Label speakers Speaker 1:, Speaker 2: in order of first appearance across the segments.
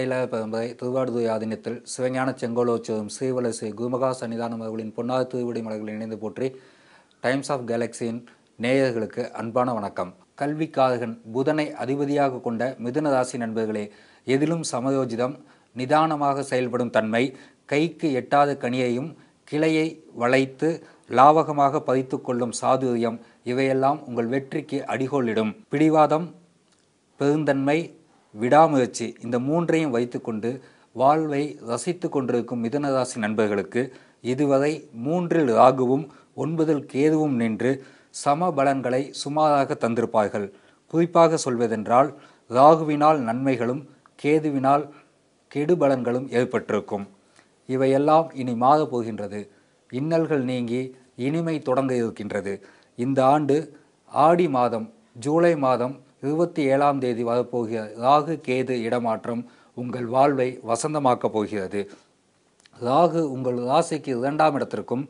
Speaker 1: திருக்கைலாய பரம்பரை திருவாடுதுறை ஆதீனத்தில் சிவஞான செங்கோலோற்சவம் ஸ்ரீவலசை குருமகா சன்னிதானம் அவர்களின் பொன்னார் திருவிடை மலர்களை இணைந்து போற்றி டைம்ஸ் ஆஃப் கேலக்சியின் நேயர்களுக்கு அன்பான வணக்கம். கல்விக்காரகன் புதனை அதிபதியாக கொண்ட மிதுன ராசி நண்பர்களே எதிலும் சமயோஜிதம் நிதானமாக செயல்படும் தன்மை கைக்கு எட்டாத கனியையும் கிளையை வளைத்து லாவகமாக பதித்து கொள்ளும் சாதுரியம் இவையெல்லாம் உங்கள் வெற்றிக்கு அடிகோலிடும் பிடிவாதம் பெருந்தன்மை விடாமுயற்சி இந்த மூன்றையும் வைத்துக்கொண்டு வாழ்வை ரசித்து கொண்டிருக்கும் மிதனராசி நண்பர்களுக்கு இதுவரை மூன்றில் ராகுவும் ஒன்பதில் கேதுவும் நின்று சம பலன்களை சுமாராக தந்திருப்பார்கள். குறிப்பாக சொல்வதென்றால் ராகுவினால் நன்மைகளும் கேதுவினால் கெடுபலன்களும் ஏற்பட்டிருக்கும். இவையெல்லாம் இனி மாறப் போகின்றது இன்னல்கள் நீங்கி இனிமை தொடங்க இருக்கின்றது. இந்த ஆண்டு ஆடி மாதம் ஜூலை மாதம் இருபத்தி ஏழாம் தேதி வரப்போகிற ராகு கேது இடமாற்றம் உங்கள் வாழ்வை வசந்தமாக்கப் போகிறது. ராகு உங்கள் ராசிக்கு இரண்டாம் இடத்திற்கும்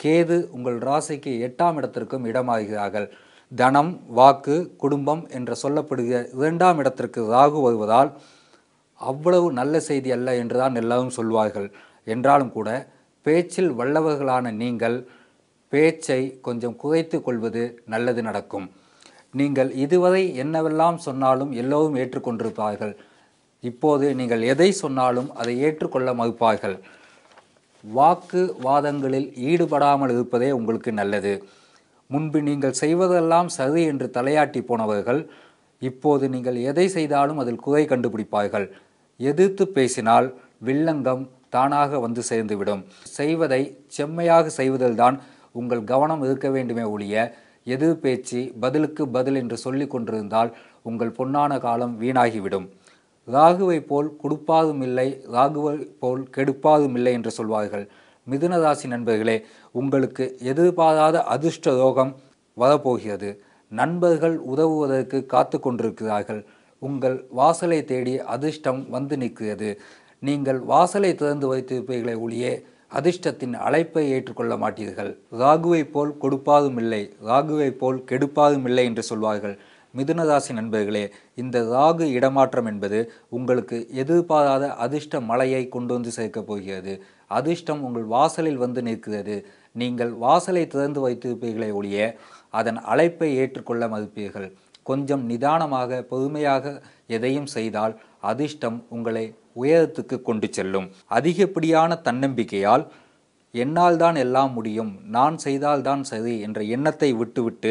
Speaker 1: கேது உங்கள் ராசிக்கு எட்டாம் இடத்திற்கும் இடமாகிறார்கள். தனம் வாக்கு குடும்பம் என்று சொல்லப்படுகிற இரண்டாம் இடத்திற்கு ராகு வருவதால் அவ்வளவு நல்ல செய்தி அல்ல என்றுதான் எல்லாரும் சொல்வார்கள். என்றாலும் கூட பேச்சில் வல்லவர்களான நீங்கள் பேச்சை கொஞ்சம் குறைத்து கொள்வது நல்லது நடக்கும். நீங்கள் இதுவரை என்னவெல்லாம் சொன்னாலும் எல்லோரும் ஏற்றுக்கொண்டிருப்பார்கள். இப்போது நீங்கள் எதை சொன்னாலும் அதை ஏற்றுக்கொள்ள மறுப்பார்கள். வாக்கு வாதங்களில் ஈடுபடாமல் இருப்பதே உங்களுக்கு நல்லது. முன்பு நீங்கள் செய்வதெல்லாம் சரி என்று தலையாட்டி போனவர்கள் இப்போது நீங்கள் எதை செய்தாலும் அதில் குறை கண்டுபிடிப்பார்கள். எதிர்த்து பேசினால் வில்லங்கம் தானாக வந்து சேர்ந்துவிடும். செய்வதை செம்மையாக செய்வதில்தான் உங்கள் கவனம் இருக்க வேண்டுமே ஒழிய எதிர் பேச்சு பதிலுக்கு பதில் என்று சொல்லி கொண்டிருந்தால் உங்கள் பொன்னான காலம் வீணாகிவிடும். ராகுவை போல் கொடுப்பாதும் இல்லை ராகுவை போல் கெடுப்பாதும் இல்லை என்று சொல்வார்கள். மிதுனராசி நண்பர்களே உங்களுக்கு எதிர்பாராத அதிர்ஷ்ட ரோகம் வரப்போகிறது. நண்பர்கள் உதவுவதற்கு காத்து கொண்டிருக்கிறார்கள். உங்கள் வாசலை தேடி அதிர்ஷ்டம் வந்து நிற்கிறது. நீங்கள் வாசலை திறந்து வைத்திருப்பீர்களே ஒழியே அதிர்ஷ்டத்தின் அழைப்பை ஏற்றுக்கொள்ள மாட்டீர்கள். ராகுவை போல் கொடுப்பாதும் இல்லை. ராகுவை போல் கெடுப்பாதும் இல்லை என்று சொல்வார்கள். மிதுனராசி நண்பர்களே இந்த ராகு இடமாற்றம் என்பது உங்களுக்கு எதிர்பாராத அதிர்ஷ்ட மலையை கொண்டு வந்து சேர்க்கப் போகிறது. அதிர்ஷ்டம் உங்கள் வாசலில் வந்து நிற்கிறது. நீங்கள் வாசலை திறந்து வைத்திருப்பீர்களே ஒழிய அதன் அழைப்பை ஏற்றுக்கொள்ள மறுப்பீர்கள். கொஞ்சம் நிதானமாக பொறுமையாக எதையும் செய்தால் அதிர்ஷ்டம் உங்களை உயரத்துக்கு கொண்டு செல்லும். அதிகப்படியான தன்னம்பிக்கையால் என்னால் தான் எல்லாம் முடியும் நான் செய்தால்தான் சரி என்ற எண்ணத்தை விட்டுவிட்டு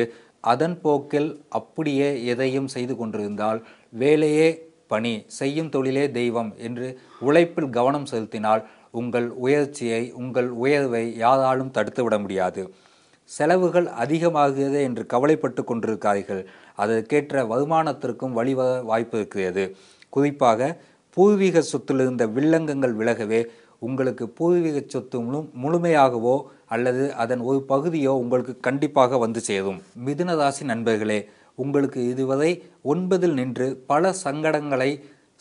Speaker 1: அதன் போக்கில் அப்படியே எதையும் செய்து கொண்டிருந்தால் வேலையே பணி செய்யும் தொழிலே தெய்வம் என்று உழைப்பில் கவனம் செலுத்தினால் உங்கள் உயர்ச்சியை உங்கள் உயர்வை யாராலும் தடுத்துவிட முடியாது. செலவுகள் அதிகமாகிறது என்று கவலைப்பட்டு கொண்டிருக்கார்கள் அதற்கேற்ற வருமானத்திற்கும் வழிவர வாய்ப்பு இருக்கிறது. குறிப்பாக பூர்வீக சொத்தில் இருந்த வில்லங்கங்கள் விலகவே உங்களுக்கு பூர்வீக சொத்து முழு முழுமையாகவோ அல்லது அதன் ஒரு பகுதியோ உங்களுக்கு கண்டிப்பாக வந்து சேரும். மிதுன ராசி நண்பர்களே உங்களுக்கு இதுவரை ஒன்பதில் நின்று பல சங்கடங்களை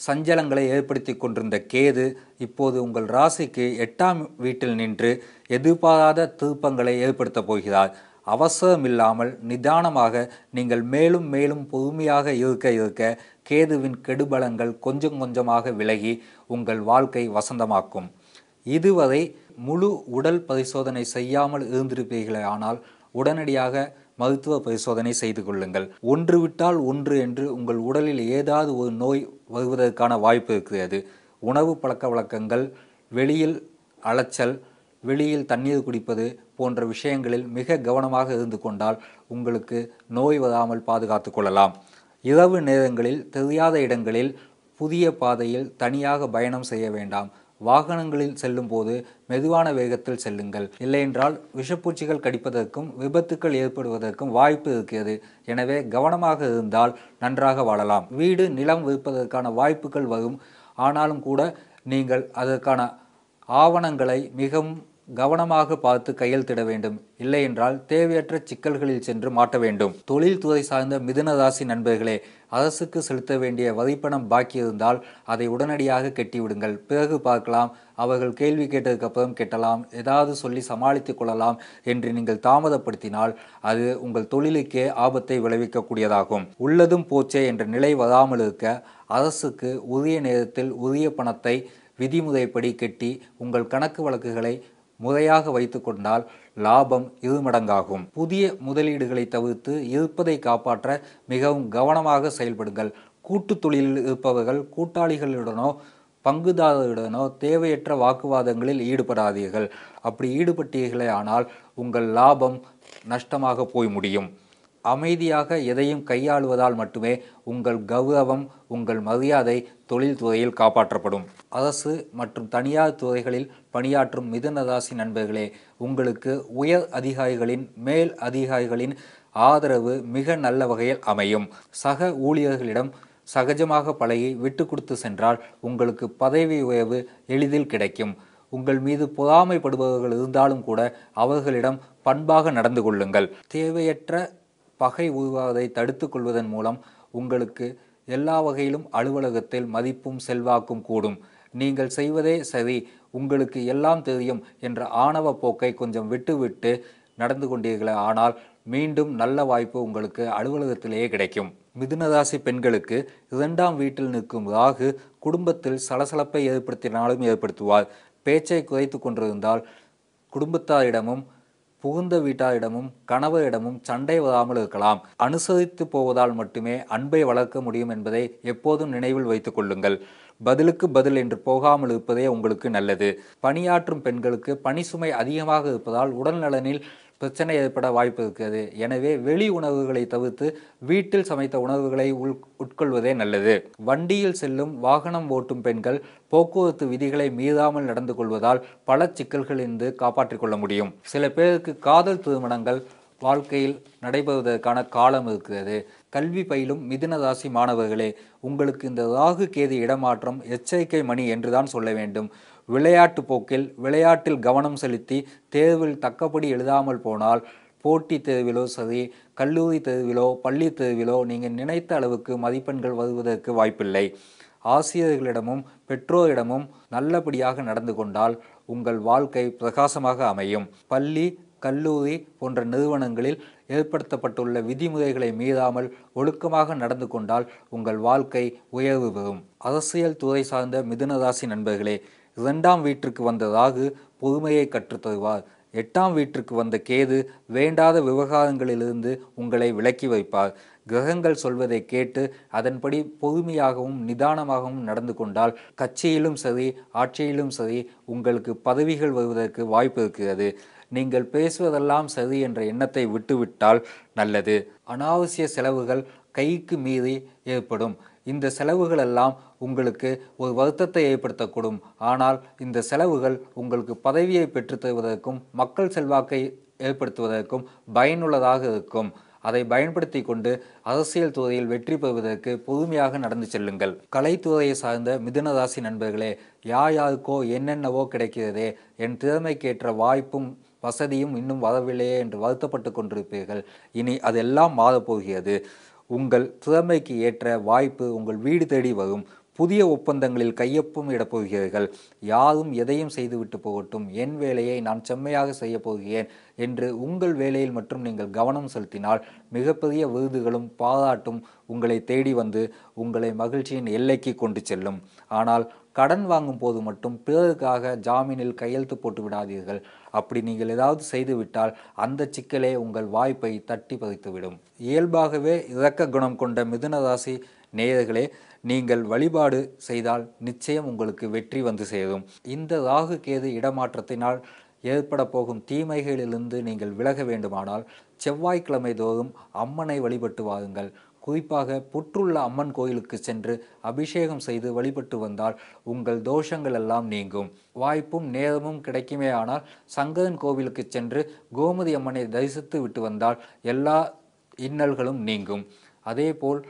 Speaker 1: சஞ்சலங்களை ஏற்படுத்தி கொண்டிருந்த கேது இப்போது உங்கள் ராசிக்கு எட்டாம் வீட்டில் நின்று எதிர்பாராத திருப்பங்களை ஏற்படுத்தப் போகிறார். அவசரமில்லாமல் நிதானமாக நீங்கள் மேலும் மேலும் பொறுமையாக இருக்க இருக்க கேதுவின் கெடுபலங்கள் கொஞ்சம் கொஞ்சமாக விலகி உங்கள் வாழ்க்கை வசந்தமாக்கும். இதுவரை முழு உடல் பரிசோதனை செய்யாமல் இருந்திருப்பீர்களே ஆனால் உடனடியாக மருத்துவ பரிசோதனை செய்து கொள்ளுங்கள். ஒன்று விட்டால் ஒன்று என்று உங்கள் உடலில் ஏதாவது ஒரு நோய் வருவதற்கான வாய்ப்பு இருக்கிறது. உணவு பழக்க வழக்கங்கள் வெளியில் அலைச்சல் வெளியில் தண்ணீர் குடிப்பது போன்ற விஷயங்களில் மிக கவனமாக இருந்து கொண்டால் உங்களுக்கு நோய் வராமல் பாதுகாத்து கொள்ளலாம். இரவு நேரங்களில் தெரியாத இடங்களில் புதிய பாதையில் தனியாக பயணம் செய்ய வேண்டாம். வாகனங்களில் செல்லும் போது மெதுவான வேகத்தில் செல்லுங்கள். இல்லையென்றால் விஷப்பூச்சிகள் கடிப்பதற்கும் விபத்துக்கள் ஏற்படுவதற்கும் வாய்ப்பு இருக்கிறது. எனவே கவனமாக இருந்தால் நன்றாக வாழலாம். வீடு நிலம் விற்பதற்கான வாய்ப்புகள் வரும். ஆனாலும் கூட நீங்கள் அதற்கான ஆவணங்களை மிகவும் கவனமாக பார்த்து கையெழுத்திட வேண்டும். இல்லையென்றால் தேவையற்ற சிக்கல்களில் சென்று மாட்ட வேண்டும். தொழில்துறை சார்ந்த மிதுனராசி நண்பர்களே அரசுக்கு செலுத்த வேண்டிய வரிப்பணம் பாக்கி இருந்தால் அதை உடனடியாக கட்டிவிடுங்கள். பிறகு பார்க்கலாம். அவர்கள் கேள்வி கேட்டதுக்கு அப்புறம் கெட்டலாம். ஏதாவது சொல்லி சமாளித்துக் கொள்ளலாம் என்று நீங்கள் தாமதப்படுத்தினால் அது உங்கள் தொழிலுக்கே ஆபத்தை விளைவிக்கக்கூடியதாகும். உள்ளதும் போச்சே என்ற நிலை வராமல் இருக்க அரசுக்கு உரிய நேரத்தில் உரிய பணத்தை விதிமுறைப்படி கட்டி உங்கள் கணக்கு வழக்குகளை முறையாக வைத்து கொண்டால் லாபம் இருமடங்காகும். புதிய முதலீடுகளை தவிர்த்து இருப்பதை காப்பாற்ற மிகவும் கவனமாக செயல்படுங்கள். கூட்டு தொழிலில் இருப்பவர்கள் கூட்டாளிகளுடனோ பங்குதாரருடனோ தேவையற்ற வாக்குவாதங்களில் ஈடுபடாதீர்கள். அப்படி ஈடுபட்டீர்களே ஆனால் உங்கள் லாபம் நஷ்டமாக போய் முடியும். அமைதியாக எதையும் கையாளுவதால் மட்டுமே உங்கள் கௌரவம் உங்கள் மரியாதை தொழில்துறையில் காப்பாற்றப்படும். அரசு மற்றும் தனியார் துறைகளில் பணியாற்றும் மிதுன ராசி நண்பர்களே உங்களுக்கு உயர் அதிகாரிகளின் மேல் அதிகாரிகளின் ஆதரவு மிக நல்ல வகையில் அமையும். சக ஊழியர்களிடம் சகஜமாக பழகி விட்டு கொடுத்து சென்றால் உங்களுக்கு பதவி உயர்வு எளிதில் கிடைக்கும். உங்கள் மீது பொறாமைப்படுபவர்கள் இருந்தாலும் கூட அவர்களிடம் பண்பாக நடந்து கொள்ளுங்கள். தேவையற்ற பகை உருவாவதை தடுத்து கொள்வதன் மூலம் உங்களுக்கு எல்லா வகையிலும் அலுவலகத்தில் மதிப்பும் செல்வாக்கும் கூடும். நீங்கள் செய்வதே சரி உங்களுக்கு எல்லாம் தெரியும் என்ற ஆணவ போக்கை கொஞ்சம் விட்டுவிட்டு நடந்து கொண்டீர்களே ஆனால் மீண்டும் நல்ல வாய்ப்பு உங்களுக்கு அலுவலகத்திலேயே கிடைக்கும். மிதுனராசி பெண்களுக்கு இரண்டாம் வீட்டில் நிற்கும் ராகு குடும்பத்தில் சலசலப்பை ஏற்படுத்தினாலும் ஏற்படுத்துவார். பேச்சை குறைத்து கொண்டிருந்தால் குடும்பத்தாரிடமும் புகுந்த வீட்டாரிடமும் கணவரிடமும் சண்டை வராமல் இருக்கலாம். அனுசரித்து போவதால் மட்டுமே அன்பை வளர்க்க முடியும் என்பதை எப்போதும் நினைவில் வைத்துக் கொள்ளுங்கள். பதிலுக்கு பதில் என்று போகாமல் இருப்பதே உங்களுக்கு நல்லது. பணியாற்றும் பெண்களுக்கு பணி சுமை அதிகமாக இருப்பதால் உடல்நலனில் பிரச்சனை ஏற்பட வாய்ப்பு இருக்கிறது எனவே வெளி உணவுகளை தவிர்த்து வீட்டில் சமைத்த உணவுகளை உள் உட்கொள்வதே நல்லது. வண்டியில் செல்லும் வாகனம் ஓட்டும் பெண்கள் போக்குவரத்து விதிகளை மீறாமல் நடந்து கொள்வதால் பல சிக்கல்களிலிருந்து காப்பாற்றிக் கொள்ள முடியும். சில பேருக்கு காதல் திருமணங்கள் வாழ்க்கையில் நடைபெறுவதற்கான காலம் இருக்கிறது. கல்வி பயிலும் மிதுன ராசி மாணவர்களே உங்களுக்கு இந்த ராகு கேது இடமாற்றம் எச்சரிக்கை மணி என்றுதான் சொல்ல வேண்டும். விளையாட்டு போக்கில் விளையாட்டில் கவனம் செலுத்தி தேர்வில் தக்கபடி எழுதாமல் போனால் போட்டி தேர்விலோ சரி கல்லூரி தேர்விலோ பள்ளி தேர்விலோ நீங்கள் நினைத்த அளவுக்கு மதிப்பெண்கள் வருவதற்கு வாய்ப்பில்லை. ஆசிரியர்களிடமும் பெற்றோரிடமும் நல்லபடியாக நடந்து கொண்டால் உங்கள் வாழ்க்கை பிரகாசமாக அமையும். பள்ளி கல்லூரி போன்ற நிறுவனங்களில் ஏற்படுத்தப்பட்டுள்ள விதிமுறைகளை மீறாமல் ஒழுக்கமாக நடந்து கொண்டால் உங்கள் வாழ்க்கை உயர்வு பெறும். அரசியல் துறை சார்ந்த மிதுனராசி நண்பர்களே இரண்டாம் வீட்டிற்கு வந்த ராகு பொறுமையை கற்றுத் தருவார் எட்டாம் வீட்டிற்கு வந்த கேது வேண்டாத விவகாரங்களிலிருந்து உங்களை விலக்கி வைப்பார். கிரகங்கள் சொல்வதை கேட்டு அதன்படி பொறுமையாகவும் நிதானமாகவும் நடந்து கொண்டால் கட்சியிலும் சரி ஆட்சியிலும் சரி உங்களுக்கு பதவிகள் வருவதற்கு வாய்ப்பு இருக்கிறது. நீங்கள் பேசுவதெல்லாம் சரி என்ற எண்ணத்தை விட்டுவிட்டால் நல்லது. அனாவசிய செலவுகள் கைக்கு மீறி ஏற்படும். இந்த செலவுகளெல்லாம் உங்களுக்கு ஒரு வருத்தத்தை ஏற்படுத்தக்கூடும். ஆனால் இந்த செலவுகள் உங்களுக்கு பதவியை பெற்றுத் தருவதற்கும் மக்கள் செல்வாக்கை ஏற்படுத்துவதற்கும் பயனுள்ளதாக இருக்கும். அதை பயன்படுத்தி கொண்டு அரசியல் துறையில் வெற்றி பெறுவதற்கு பொறுமையாக நடந்து செல்லுங்கள். கலைத்துறையை சார்ந்த மிதுனராசி நண்பர்களே யார் யாருக்கோ என்னென்னவோ கிடைக்கிறதே என் திறமைக்கேற்ற வாய்ப்பும் வசதியும் இன்னும் வரவில்லையே என்று வருத்தப்பட்டு கொண்டிருப்பீர்கள். இனி அதெல்லாம் மாறப்போகிறது. உங்கள் திறமைக்கு ஏற்ற வாய்ப்பு உங்கள் வீடு தேடி வரும். புதிய ஒப்பந்தங்களில் கையொப்பம் இடப்போகிறீர்கள். யாரும் எதையும் செய்துவிட்டு போகட்டும். என் வேலையை நான் செம்மையாக செய்யப் போகிறேன் என்று உங்கள் வேலையில் மட்டும் நீங்கள் கவனம் செலுத்தினால் மிகப்பெரிய விருதுகளும் பாராட்டும் உங்களை தேடி வந்து உங்களை மகிழ்ச்சியின் எல்லைக்கு கொண்டு செல்லும். ஆனால் கடன் வாங்கும் போது மட்டும் பிறருக்காக ஜாமீனில் கையெழுத்து போட்டு விடாதீர்கள். அப்படி நீங்கள் ஏதாவது செய்துவிட்டால் அந்த சிக்கலே உங்கள் வாய்ப்பை தட்டி பறித்துவிடும். இயல்பாகவே இரக்க குணம் கொண்ட மிதுன ராசி நேயர்களே நீங்கள் வழிபாடு செய்தால் நிச்சயம் உங்களுக்கு வெற்றி வந்து சேரும். இந்த ராகு கேது இடமாற்றத்தினால் ஏற்பட போகும் தீமைகளிலிருந்து நீங்கள் விலக வேண்டுமானால் செவ்வாய்க்கிழமை தோறும் அம்மனை வழிபட்டு வாருங்கள். குறிப்பாக புற்றுள்ள அம்மன் கோயிலுக்கு சென்று அபிஷேகம் செய்து வழிபட்டு வந்தால் உங்கள் தோஷங்கள் எல்லாம் நீங்கும். வாய்ப்பும் நேரமும் கிடைக்குமே ஆனால் சங்கரன் கோவிலுக்கு சென்று கோமதி அம்மனை தரிசித்து விட்டு வந்தால் எல்லா இன்னல்களும் நீங்கும். அதேபோல்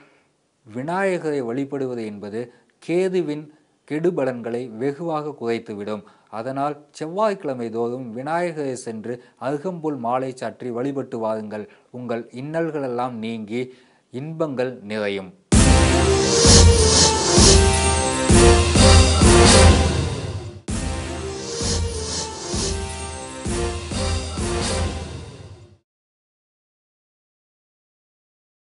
Speaker 1: விநாயகரை வழிபடுவது என்பது கேதுவின் கெடுபலன்களை வெகுவாக குறைத்துவிடும். அதனால் செவ்வாய்க்கிழமை தோறும் விநாயகரை சென்று அருகம்புல் மாலை சாற்றி வழிபட்டு வாருங்கள். உங்கள் இன்னல்களெல்லாம் நீங்கி இன்பங்கள் நிறையும்.